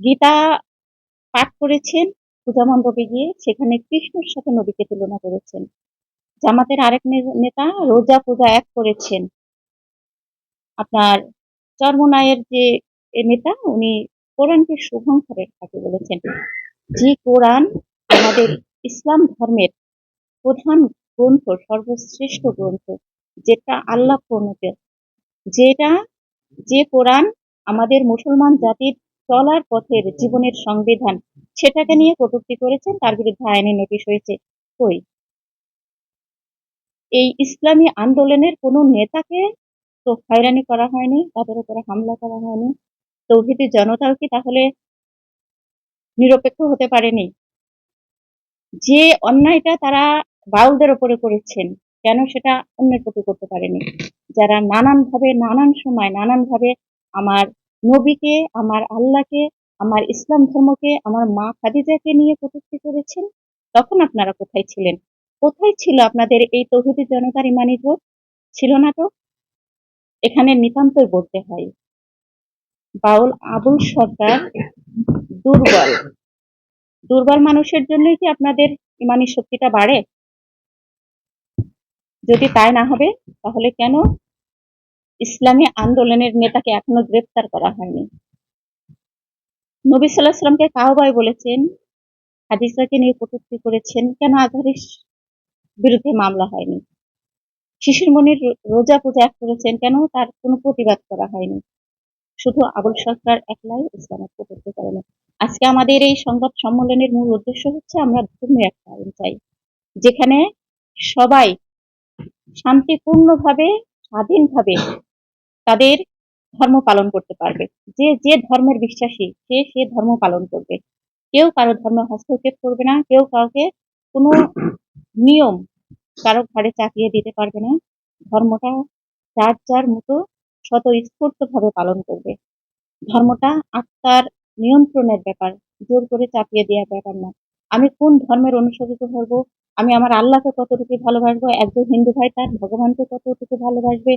গীতা পাঠ করেছেন, পূজা মণ্ডপে গিয়ে সেখানে কৃষ্ণর সাথে নবীকে তুলনা করেছেন। জামাতের আরেক নেতা রোজা পূজা এক করেছেন। আপনার চর্মনায়ের যে নেতা, উনি কোরআনকে শুভঙ্করের থাকে বলেছেন। যে কোরআন আমাদের ইসলাম ধর্মের প্রধান গ্রন্থ, সর্বশ্রেষ্ঠ গ্রন্থ, যেটা আল্লাহ প্রণীত, যেটা, যে কোরআন আমাদের মুসলমান জাতির চলার পথের জীবনের সংবিধান। সেটাকে নিয়ে কটূক্তি করেছেন, তার বিরুদ্ধে আইনি নোটিশ হয়েছে। কই? এই ইসলামী আন্দোলনের কোনো নেতাকে তো হয়রানি করা হয়নি তাদের উপরে হামলা করা হয়নি। তৌহিদি জনতাও কি তাহলে নিরপেক্ষ হতে পারেনি? যে অন্যায়টা তারা বাউলদের ওপরে করেছেন, কেন সেটা অন্যের প্রতি করতে পারেনি? যারা নানান ভাবে নানান সময় নানান ভাবে আমার নবীকে, আমার আল্লাহকে, আমার ইসলাম ধর্মকে, আমার মা খাদিজাকে নিয়ে কটূক্তি করেছেন। তখন আপনারা কোথায় ছিলেন? কোথায় ছিল আপনাদের এই তৌহিদি জনতার ইমানি ভোট ছিল না তো? এখানে নিতান্তই বলতে হয়। বাউল আবুল সরকার দুর্বল। দুর্বল মানুষের জন্যই কি আপনাদের ইমানি শক্তিটা বাড়ে? যদি তাই না হবে, তাহলে কেন ইসলামী আন্দোলনের নেতাকে এখনও গ্রেফতার করা হয়নি। নবী সাল্লাহ সাল্লামকে কাহবাই বলেছেন হাদিসাকে নিয়ে কটূক্তি করেছেন, কেন আজহারির বিরুদ্ধে মামলা হয়নি? শিশির মনির রোজা পূজা করেছেন, কেন তার কোনো প্রতিবাদ করা হয়নি? শুধু আবুল সরকার একলাই ইসলামের কটূক্তি করেন আজকে আমাদের এই সংবাদ সম্মেলনের মূল উদ্দেশ্য হচ্ছে, আমরা ধর্মীয় একটা আইন চাই, যেখানে সবাই শান্তিপূর্ণভাবে, স্বাধীনভাবে তাদের ধর্ম পালন করতে পারবে। যে যে ধর্মের বিশ্বাসী, সে সে ধর্ম পালন করবে। কেউ কারও ধর্মে হস্তক্ষেপ করবে না, কেউ কাউকে কোনো নিয়ম কারও ঘরে চাপিয়ে দিতে পারবে না। ধর্মটা যার যার মতো স্বতঃস্ফূর্তভাবে পালন করবে। ধর্মটা আত্মার নিয়ন্ত্রণের ব্যাপার, জোর করে চাপিয়ে দেওয়ার ব্যাপার না। আমি কোন ধর্মের অনুসরিত হব আমি আমার আল্লাহকে কতটুকু ভালোবাসবো? একজন হিন্দু ভাই তার ভগবানকে কতটুকু ভালোবাসবে?